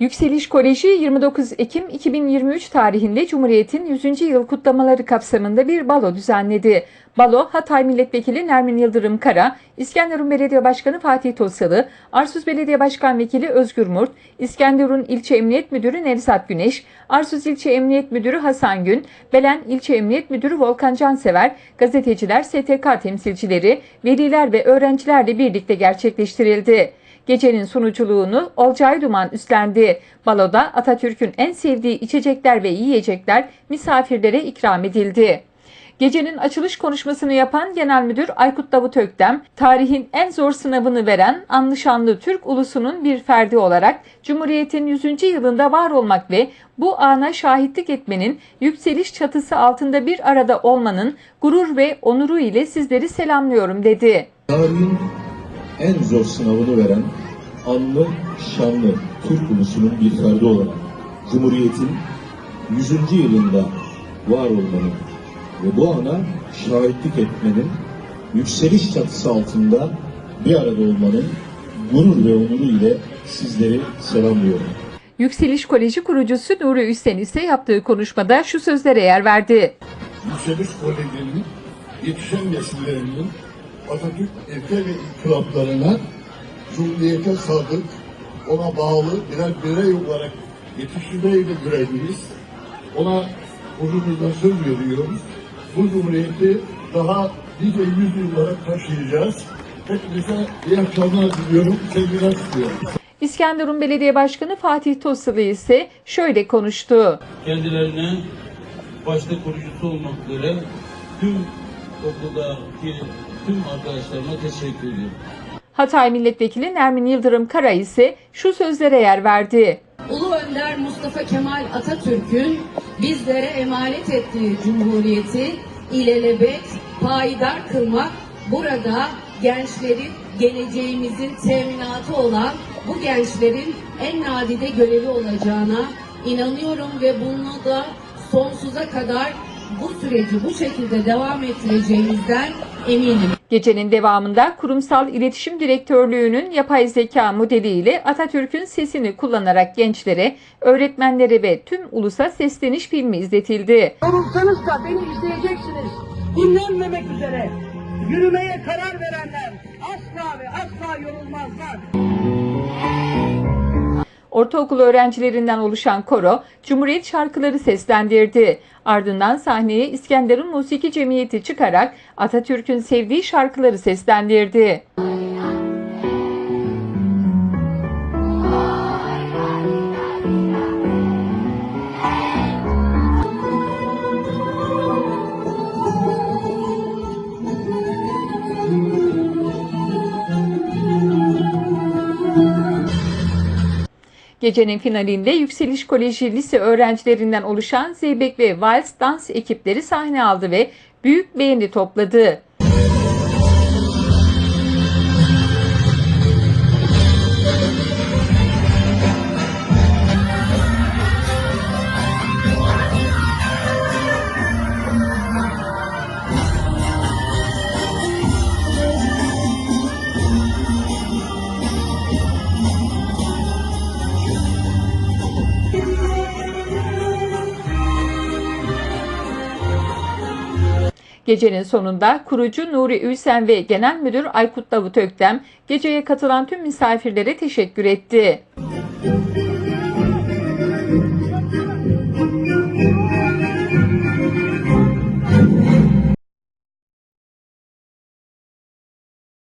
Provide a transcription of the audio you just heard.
Yükseliş Koleji 29 Ekim 2023 tarihinde Cumhuriyet'in 100. yıl kutlamaları kapsamında bir balo düzenledi. Balo, Hatay Milletvekili Nermin Yıldırım Kara, İskenderun Belediye Başkanı Fatih Tosalı, Arsuz Belediye Başkan Vekili Özgür Murt, İskenderun İlçe Emniyet Müdürü Nerisat Güneş, Arsuz İlçe Emniyet Müdürü Hasan Gün, Belen İlçe Emniyet Müdürü Volkan Cansever, gazeteciler, STK temsilcileri, veliler ve öğrencilerle birlikte gerçekleştirildi. Gecenin sunuculuğunu Olcay Duman üstlendi. Baloda Atatürk'ün en sevdiği içecekler ve yiyecekler misafirlere ikram edildi. Gecenin açılış konuşmasını yapan Genel Müdür Aykut Davut Öktem, tarihin en zor sınavını veren anlaşanlı Türk ulusunun bir ferdi olarak Cumhuriyet'in 100. yılında var olmak ve bu ana şahitlik etmenin, yükseliş çatısı altında bir arada olmanın gurur ve onuru ile sizleri selamlıyorum dedi. Tarihin en zor sınavını veren anlı, şanlı Türk ulusunun bir ferdi olarak Cumhuriyet'in 100. yılında var olmanın ve bu ana şahitlik etmenin yükseliş çatısı altında bir arada olmanın gurur ve onuru ile sizleri selamlıyorum. Yükseliş Koleji kurucusu Nuri Üsten ise yaptığı konuşmada şu sözlere yer verdi. Yükseliş Koleji'nin yetişen nesillerinin Atatürk ilke ve inkılaplarına Cumhuriyete sadık, ona bağlı birer birey olarak yetiştirmeyle görevliyiz. Ona huzurunuzda söz veriyoruz. Bu Cumhuriyeti daha nice yüzyıllara taşıyacağız. Hepinize iyi akşamlar diliyorum, sevgiler sunuyorum. İskenderun Belediye Başkanı Fatih Tosalı ise şöyle konuştu. kendilerine başta kurucusu olmak üzere tüm okuldaki tüm arkadaşlarıma teşekkür ediyorum. Hatay Milletvekili Nermin Yıldırım Kara ise şu sözlere yer verdi. Ulu Önder Mustafa Kemal Atatürk'ün bizlere emanet ettiği cumhuriyeti ilelebet, payidar kılmak burada gençlerin geleceğimizin teminatı olan bu gençlerin en nadide görevi olacağına inanıyorum ve bunu da sonsuza kadar bu süreci bu şekilde devam ettireceğimizden eminim. Gecenin devamında Kurumsal İletişim Direktörlüğü'nün yapay zeka modeliyle Atatürk'ün sesini kullanarak gençlere, öğretmenlere ve tüm ulusa sesleniş filmi izletildi. Yorulsanız da beni izleyeceksiniz. Dinlenmemek üzere. Yürümeye karar verenler asla ve asla yorulmazlar. Ortaokul öğrencilerinden oluşan koro Cumhuriyet şarkıları seslendirdi. Ardından sahneye İskenderun Musiki Cemiyeti çıkarak Atatürk'ün sevdiği şarkıları seslendirdi. Gecenin finalinde Yükseliş Koleji lise öğrencilerinden oluşan Zeybek ve Vals dans ekipleri sahne aldı ve büyük beğeni topladı. Gecenin sonunda kurucu Nuri Ülsen ve Genel Müdür Aykut Davut Öktem geceye katılan tüm misafirlere teşekkür etti.